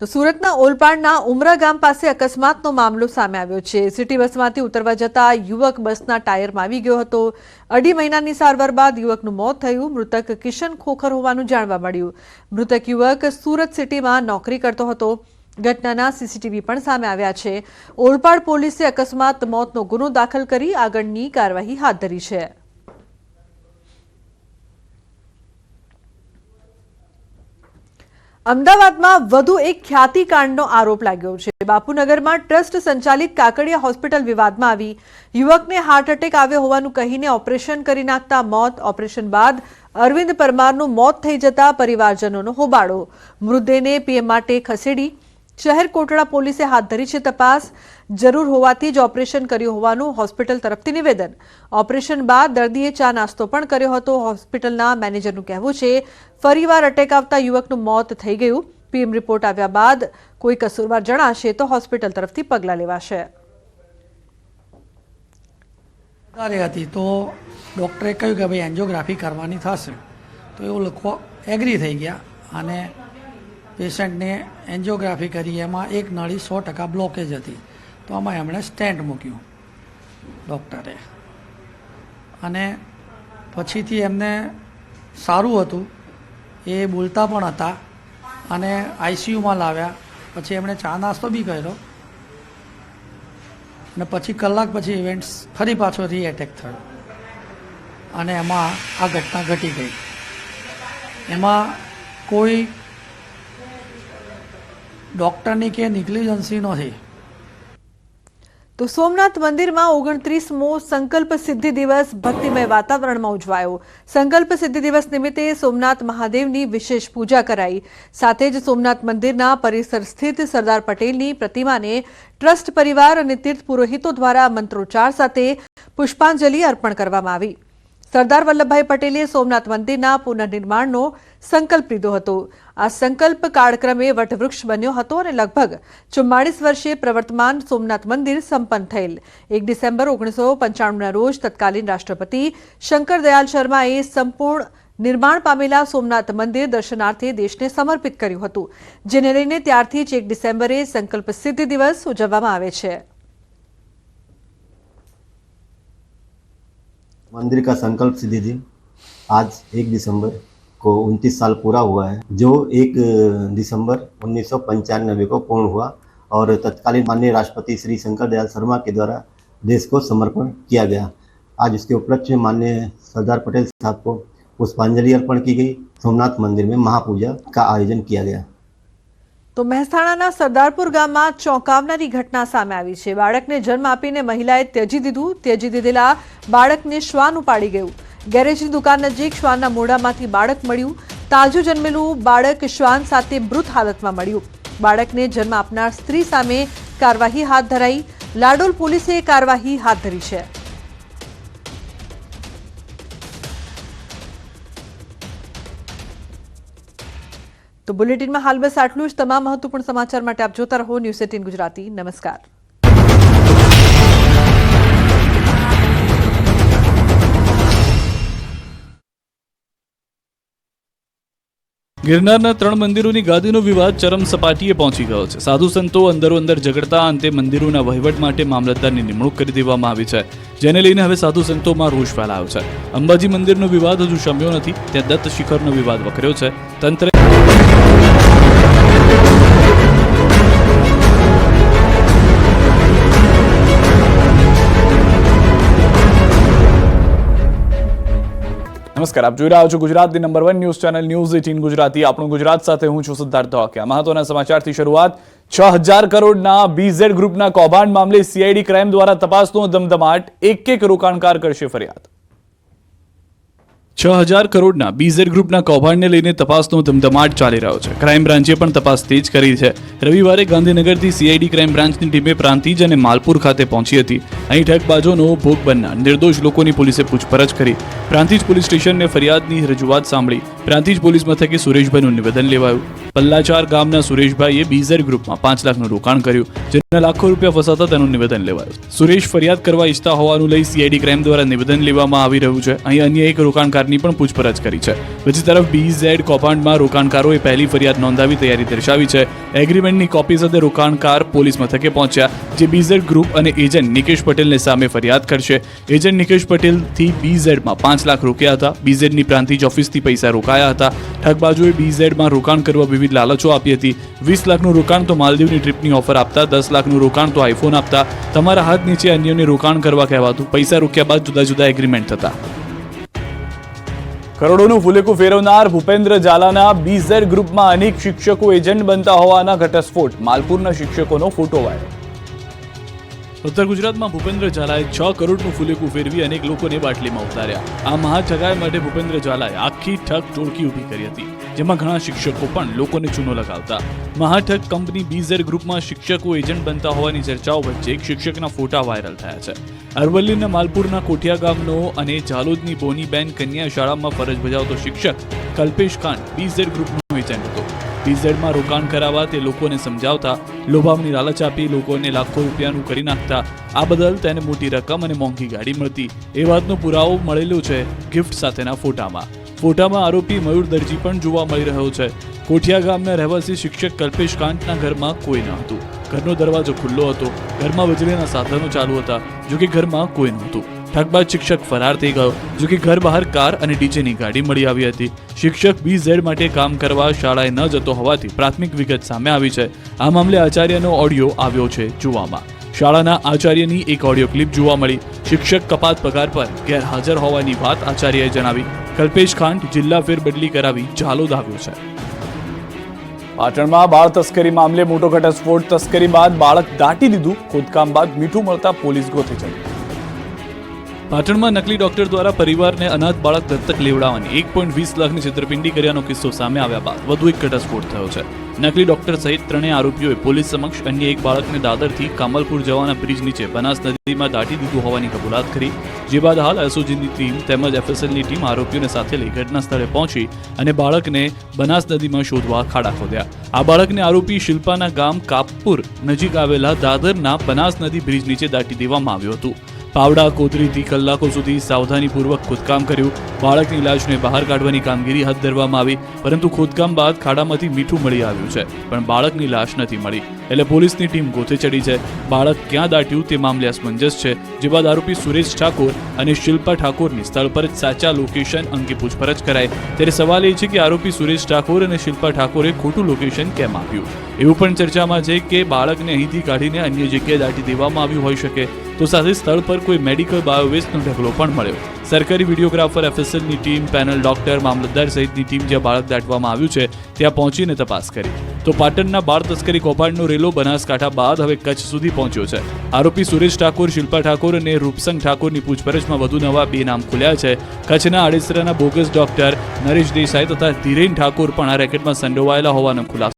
તો સુરતના ઓલપાડના ઉમરા ગામ પાસે અકસ્માતનો મામલો સામે આવ્યો છે. સિટી બસમાંથી ઉતરવા જતા યુવક બસના ટાયરમાં આવી ગયો હતો. અઢી મહિનાની સારવાર બાદ યુવકનું મોત થયું. મૃતક કિશન ખોખર હોવાનું જાણવા મળ્યું. મૃતક યુવક સુરત સિટીમાં નોકરી કરતો હતો. ઘટનાના સીસીટીવી પણ સામે આવ્યા છે. ઓલપાડ પોલીસે અકસ્માત મોતનો ગુનો દાખલ કરી આગળની કાર્યવાહી હાથ ધરી છે. અમદાવાદમાં વધુ એક ખ્યાતિકાંડનો આરોપ લાગ્યો છે. બાપુનગરમાં ટ્રસ્ટ સંચાલિત કાકડિયા હોસ્પિટલ વિવાદમાં આવી. યુવકને હાર્ટ એટેક આવ્યો હોવાનું કહીને ઓપરેશન કરી નાખતા મોત. ઓપરેશન બાદ અરવિંદ પરમારનું મોત થઈ જતા પરિવારજનોનો હોબાળો. મૃતદેહને પીએમ માટે ખસેડી શહેર કોટડા પોલીસે હાથ ધરી છે તપાસ. જરૂર હોવાથી જ ઓપરેશન કર્યું હોવાનું હોસ્પિટલ તરફથી નિવેદન. ઓપરેશન બાદ દર્દીએ ચા નાસ્તો પણ કર્યો હતો. હોસ્પિટલના મેનેજરનું કહેવું છે, ફરીવાર અટેક આવતા યુવકનું મોત થઈ ગયું. પીએમ રિપોર્ટ આવ્યા બાદ કોઈ કસૂરવાર જણાશે તો હોસ્પિટલ તરફથી પગલાં લેવાશે. હતી તો ડૉક્ટરે કહ્યું કે ભાઈ એન્જિયોગ્રાફી કરવાની થશે. તો એવું લખવા એગ્રી થઈ ગયા અને પેશન્ટને એન્જિયોગ્રાફી કરી, એમાં એક નળી સો ટકા બ્લોકેજ હતી. તો આમાં એમણે સ્ટેન્ટ મૂક્યું ડૉક્ટરે. અને પછીથી એમને સારું હતું, એ બોલતા પણ હતા અને આઈસીયુમાં લાવ્યા. પછી એમણે ચા નાસ્તો બી કર્યો. અને પછી કલાક પછી ઇવેન્ટ્સ ફરી પાછો રી એટેક થયો. અને એમાં આ ઘટના ઘટી ગઈ. એમાં કોઈ ડૉક્ટરની કે નિગ્લિજન્સી નથી તો સોમનાથ મંદિરમાં ઓગણત્રીસમો સંકલ્પ સિદ્ધિ દિવસ ભક્તિમય વાતાવરણમાં ઉજવાયો. સંકલ્પ સિદ્ધિ દિવસ નિમિત્તે સોમનાથ મહાદેવની વિશેષ પૂજા કરાઈ. સાથે જ સોમનાથ મંદિરના પરિસર સ્થિત સરદાર પટેલની પ્રતિમાને ટ્રસ્ટ પરિવાર અને તીર્થ પુરોહિતો દ્વારા મંત્રોચ્ચાર સાથે પુષ્પાંજલિ અર્પણ કરવામાં આવી. સરદાર વલ્લભભાઈ પટેલે સોમનાથ મંદિરના પુનર્નિર્માણનો સંકલ્પ લીધો હતો. આ સંકલ્પ કાળક્રમે વટવૃક્ષ બન્યો હતો અને લગભગ ચુમ્માળીસ વર્ષે પ્રવર્તમાન સોમનાથ મંદિર સંપન્ન થયેલ. એક ડિસેમ્બર ઓગણીસો પંચાણુંના રોજ તત્કાલીન રાષ્ટ્રપતિ શંકર દયાલ શર્માએ સંપૂર્ણ નિર્માણ પામેલા સોમનાથ મંદિર દર્શનાર્થે દેશને સમર્પિત કર્યું હતું, જેને લઈને ત્યારથી જ એક ડિસેમ્બરે સંકલ્પ સિદ્ધિ દિવસ ઉજવવામાં આવે છે. मंदिर का संकल्प सिद्धि दिन आज एक दिसंबर को 29 साल पूरा हुआ है, जो एक दिसंबर उन्नीस सौ पंचानबे को पूर्ण हुआ और तत्कालीन माननीय राष्ट्रपति श्री शंकर दयाल शर्मा के द्वारा देश को समर्पण किया गया। आज इसके उपलक्ष्य में माननीय सरदार पटेल साहब को पुष्पांजलि अर्पण की गई। सोमनाथ मंदिर में महापूजा का आयोजन किया गया। તો મહેસાણાના સરદારપુર ગામમાં ચોંકાવનારી ઘટના સામે આવી છે. બાળકને જન્મ આપીને મહિલાએ ત્યજી દીધું. ત્યજી દીધેલા બાળકને શ્વાન ઉપાડી ગયું. ગેરેજની દુકાન નજીક શ્વાનના મોઢામાંથી બાળક મળ્યું. તાજું જન્મેલું બાળક શ્વાન સાથે મૃત હાલતમાં મળ્યું. બાળકને જન્મ આપનાર સ્ત્રી સામે કાર્યવાહી હાથ ધરાઈ. લાડોલ પોલીસે કાર્યવાહી હાથ ધરી છે. તો બુલેટિનમાં હાલ બસ આટલું જ. તમામ મહત્વપૂર્ણ સમાચાર માટે આપ જોતા રહો ન્યૂઝ એટીન ગુજરાતી. નમસ્કાર. ગિરનારના ત્રણ મંદિરોની ગાદીનો વિવાદ ચરમ સપાટીએ પહોંચી ગયો છે. સાધુ સંતો અંદરો અંદર ઝઘડતા અંતે મંદિરોના વહીવટ માટે મામલતદારની નિમણૂક કરી દેવામાં આવી છે, જેને લઈને હવે સાધુ સંતોમાં રોષ ફેલાયો છે. અંબાજી મંદિરનો વિવાદ હજુ શમ્યો નથી, ત્યાં દત્ત શિખરનો વિવાદ વકર્યો છે. તંત્રે નમસ્કાર, આપ જોઈ રહ્યા છો ગુજરાતની number one news channel news eighteen Gujarati. આપણું ગુજરાત સાથે હું છું સિદ્ધાર્થ ધોકિયા મહત્વના સમાચારથી શરૂઆત, છ હજાર કરોડના બીઝેડ ગ્રુપના કૌભાંડ મામલે સીઆઈડી ક્રાઇમ દ્વારા તપાસનો ધમધમાટ એક એક રોકાણકાર કરશે ફરિયાદ. છ હજાર કરોડના બીઝેડ ગ્રુપના કૌભાંડને લઈને તપાસનો ધમધમાટ ચાલી રહ્યો છે. ક્રાઇમ બ્રાન્ચે પણ તપાસ તેજ કરી છે. રવિવારે ગાંધીનગરથી સીઆઈડી ક્રાઇમ બ્રાન્ચની ટીમે પ્રાંતિજ અને માલપુર ખાતે પહોંચી હતી. અહીં ઠગબાજોનો ભોગ બનનાર નિર્દોષ લોકોની પોલીસે પૂછપરછ કરી. પ્રાંતિજ પોલીસ સ્ટેશનને ફરિયાદની રજૂઆત સાંભળી પ્રાંતિજ પોલીસ મથકે સુરેશભાઈનું નિવેદન લેવાયું. પલ્લાચાર ગામના સુરેશભાઈએ બીઝેડ ગ્રુપમાં પાંચ લાખનું રોકાણ કર્યું, જેના લાખો રૂપિયા ફસાતા તેનું નિવેદન લેવાયું. સુરેશ ફરિયાદ કરવા ઈચ્છતા હોવાનું લઈ સીઆઈડી ક્રાઇમ દ્વારા નિવેદન લેવામાં આવી રહ્યું છે. અહીં અન્ય એક રોકાણકારની પણ પૂછપરછ કરી છે. બીજી તરફ બીઝેડ કૌભાંડમાં રોકાણકારોએ પહેલી ફરિયાદ નોંધાવી તૈયારી દર્શાવી છે. એગ્રીમેન્ટની કોપી સાથે રોકાણકાર પોલીસ મથકે પહોંચ્યા, જે બીઝેડ ગ્રુપ અને એજન્ટ નિકેશ પટેલને સામે ફરિયાદ કરશે. એજન્ટ નિકેશ પટેલથી બીઝેડમાં પાંચ લાખ રોક્યા હતા. બીઝેડની પ્રાંતિજ ઓફિસથી પૈસા રોકાયા હતા. ઠગબાજોએ બીઝેડમાં રોકાણ કરવા વિવિધ લાલચો આપી હતી. વીસ લાખનું રોકાણ તો માલદીવની ટ્રીપની ઓફર આપતા, દસ લાખનું રોકાણ તો આઈફોન આપતા. તમારા હાથ નીચે અન્યોને રોકાણ કરવા કહેવાતું. પૈસા રોક્યા બાદ જુદા જુદા એગ્રીમેન્ટ થતા. કરોડોનું ફુલેકું ફેરવનાર ભૂપેન્દ્ર ઝાલાના બીઝેડ ગ્રુપમાં અનેક શિક્ષકો એજન્ટ બનતા હોવાના ઘટસ્ફોટ. માલપુરના શિક્ષકોનો ફોટો વાયરલ. ઉત્તર ગુજરાતમાં ભૂપેન્દ્ર ઝાલાએ છ કરોડનું ફુલેકું ફેરવી અનેક લોકોને બાટલીમાં ઉતાર્યા. આ મહાઠગાઈ માટે ભૂપેન્દ્ર ઝાલાએ આખી ઠગ ટોળકી ઊભી કરી હતી, જેમાં ઘણા શિક્ષકો પણ લોકોને ચૂનો લગાવતા. મહાઠગ કંપની બીઝેડ ગ્રુપમાં શિક્ષકો એજન્ટ બનતા હોવાની ચર્ચાઓ વચ્ચે એક શિક્ષકના ફોટા વાયરલ થયા છે. અરવલ્લીના માલપુરના કોઠિયા ગામનો અને ઝાલોદની બોનીબેન કન્યા શાળામાં ફરજ બજાવતો શિક્ષક કલ્પેશ કાંડ બીઝેડ ગ્રુપનો એજન્ટ હતો. બીઝેડમાં રોકાણ કરાવવા તે લોકોને સમજાવતા લોભામની લાલચ આપી લોકોને લાખો રૂપિયાનું કરી નાખતા. આ બદલ તેને મોટી રકમ અને મોંઘી ગાડી મળતી. એ વાતનો પુરાવો મળેલો છે ગિફ્ટ સાથેના ફોટામાં. ફોટામાં આરોપી મયુર દરજી પણ જોવા મળી રહ્યો છે. કોઠિયા ગામના રહેવાસી શિક્ષક કલ્પેશ કાંતના ઘરમાં કોઈ ન હતું. ઘરનો દરવાજો ખુલ્લો હતો. ઘરમાં વીજળીના સાધનો ચાલુ હતા જો કે ઘરમાં કોઈ નહોતું. ઠગબાજ શિક્ષક ફરાર થઈ ગયો, જો કે ઘર બહાર કાર અને ડીજેની ગાડી મળી આવી હતી. શિક્ષક બી ઝેડ માટે કામ કરવા શાળાએ ન જતો હોવાથી પ્રાથમિક વિગત સામે આવી છે. આ મામલે આચાર્યનો ઓડિયો આવ્યો છે જોવામાં. શાળાના આચાર્યની એક ઓડિયો ક્લિપ જોવા મળી. શિક્ષક કપાત પગાર પર ગેરહાજર હોવાની વાત આચાર્યએ જણાવી. કલ્પેશ ખાંડ જિલ્લા ફેરબદલી કરાવી ઝાલોદ આવ્યો છે. પાટણમાં બાળ તસ્કરી મામલે મોટો ઘટસ્ફોટ તસ્કરી બાદ બાળક દાટી દીધું. ખોદકામ બાદ મીઠું મળતા પોલીસ ગોતી ચડી પાટણમાં નકલી ડોક્ટર દ્વારા પરિવારને અનાથ બાળક દત્તક લેવડાવવાની એક પોઈન્ટ વીસ લાખની છેતરપિંડી કર્યાનો કિસ્સો સામે આવ્યા બાદ વધુ એક ઘટસ્ફોટ થયો છે. નકલી ડોક્ટર સહિત ત્રણેય આરોપીઓએ પોલીસ સમક્ષ અન્ય એક બાળકને દાદરથી કામલપુર જવાના બ્રિજ નીચે બનાસ નદીમાં દાટી દીધું હોવાની કબૂલાત કરી. જે બાદ હાલ એસઓજીની ટીમ તેમજ એફએસએલની ટીમ આરોપીઓને સાથે લઈ ઘટના સ્થળે પહોંચી અને બાળકને બનાસ નદીમાં શોધવા ખાડા ખોદ્યા. આ બાળકને આરોપી શિલ્પાના ગામ કાપપુર નજીક આવેલા દાદરના બનાસ નદી બ્રિજ નીચે દાટી દેવામાં આવ્યું હતું. પાવડા કોતરીથી કલાકો સુધી સાવધાનીપૂર્વક ખોદકામ કર્યું. બાળકની લાશને બહાર કાઢવાની કામગીરી હાથ ધરવામાં આવી, પરંતુ ખોદકામ બાદ ખાડામાંથી મીઠું મળી આવ્યું છે, પણ બાળકની લાશ નથી મળી. એટલે પોલીસની ટીમ ગોથે ચડી છે. બાળક ક્યાં દાટ્યું તે મામલે અસમંજસ છે. જે બાદ આરોપી સુરેશ ઠાકોર અને શિલ્પા ઠાકોરની સ્થળ પર જ સાચા લોકેશન અંગે પૂછપરછ કરાય ત્યારે સવાલ એ છે કે આરોપી સુરેશ ઠાકોર અને શિલ્પા ઠાકોરે ખોટું લોકેશન કેમ આપ્યું? એવું પણ ચર્ચામાં છે કે બાળકને અહીંથી કાઢીને અન્ય જગ્યાએ દાટી દેવામાં આવ્યું હોઈ શકે. તો સાથે સ્થળ પર કોઈ મેડિકલ બાયોવેસ્ટનો ઢગલો પણ મળ્યો. સરકારી વિડીયોગ્રાફર એફએસએલની ટીમ પેનલ ડોક્ટર મામલતદાર સહિતની ટીમ જ્યાં બાળક દાટવામાં આવ્યું છે, ત્યાં પહોંચીને તપાસ કરી. તો પાટણના બાળ તસ્કરી કૌભાંડનો રેલો બનાસકાંઠા બાદ હવે કચ્છ સુધી પહોંચ્યો છે. આરોપી સુરેશ ઠાકોર, શિલ્પા ઠાકોર અને રૂપસંગ ઠાકોરની પૂછપરછમાં વધુ નવા બે નામ ખુલ્યા છે. કચ્છના આડેસરાના બોગસ ડોક્ટર નરેશ દેસાઈ તથા ધીરેન ઠાકોર પણ આ રેકેટમાં સંડોવાયેલા હોવાનો ખુલાસો